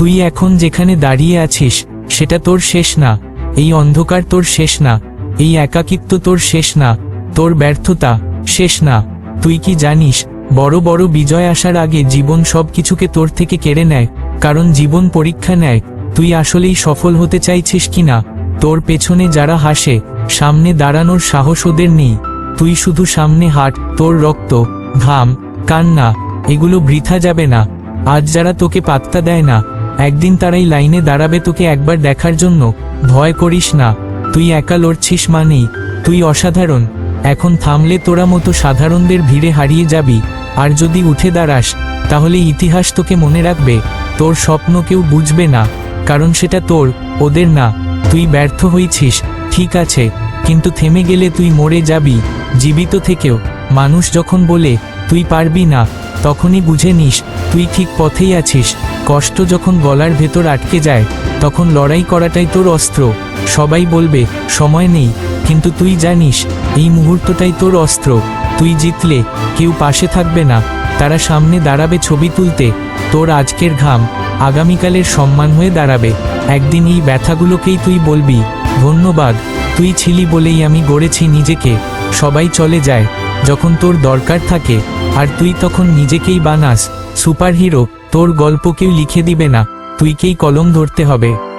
তুই এখন যেখানে দাঁড়িয়ে আছিস, সেটা তোর শেষ না। এই অন্ধকার তোর শেষ না। এই একাকিত্ব তোর শেষ না। তোর ব্যর্থতা শেষ না। তুই কি জানিস, বড় বড় বিজয় আসার আগে জীবন সব কিছুকে তোর থেকে কেড়ে নেয়, কারণ জীবন পরীক্ষা নেয়। তুই আসলেই সফল হতে চাইছিস কিনা তোর পেছনে যারা হাসে, সামনে দাঁড়ানোর সাহস ওদের নেই। তুই শুধু সামনে হাট, তোর রক্ত, ঘাম, কান্না, এগুলো বৃথা যাবে না। আজ যারা তোকে পাত্তা দেয় না একদিন তারাই লাইনে দাঁড়াবে, তোকে একবার দেখার জন্য। ভয় করিস না। তুই একা লড়ছিস মানেই। তুই অসাধারণ। এখন থামলে তোরা মতো সাধারণদের ভিড়ে হারিয়ে যাবি। আর যদি উঠে দাঁড়াস, তাহলে ইতিহাস তোকে মনে রাখবে। তোর স্বপ্ন কেউ বুঝবে না। কারণ সেটা তোর, ওদের না। তুই ব্যর্থ হয়েছিস ঠিক আছে। কিন্তু থেমে গেলে তুই মরে যাবি, জীবিত থেকেও। মানুষ যখন বলে, তুই পারবি না, তখনই বুঝে নিস, তুই ঠিক পথেই আছিস। কষ্ট যখন গলার ভেতর আটকে যায়, তখন লড়াই করাটাই তোর অস্ত্র। সবাই বলবে, সময় নেই, কিন্তু তুই জানিস, এই মুহূর্তটাই তোর অস্ত্র। তুই জিতলে, কেউ পাশে থাকবে না। তারা সামনে দাঁড়াবে ছবি তুলতে। তোর আজকের ঘাম, আগামীকালের সম্মান হয়ে দাঁড়াবে। একদিন এই ব্যথাগুলোকেই তুই বলবি, ধন্যবাদ, তুই ছিলি বলেই আমি গড়েছি নিজেকে। সবাই চলে যায়, যখন তোর দরকার থাকে। আর তুই তখন নিজেকেই বানাস, সুপারহিরো, তোর গল্প কেউ লিখে দিবে না, তুইকেই কলম ধরতে হবে।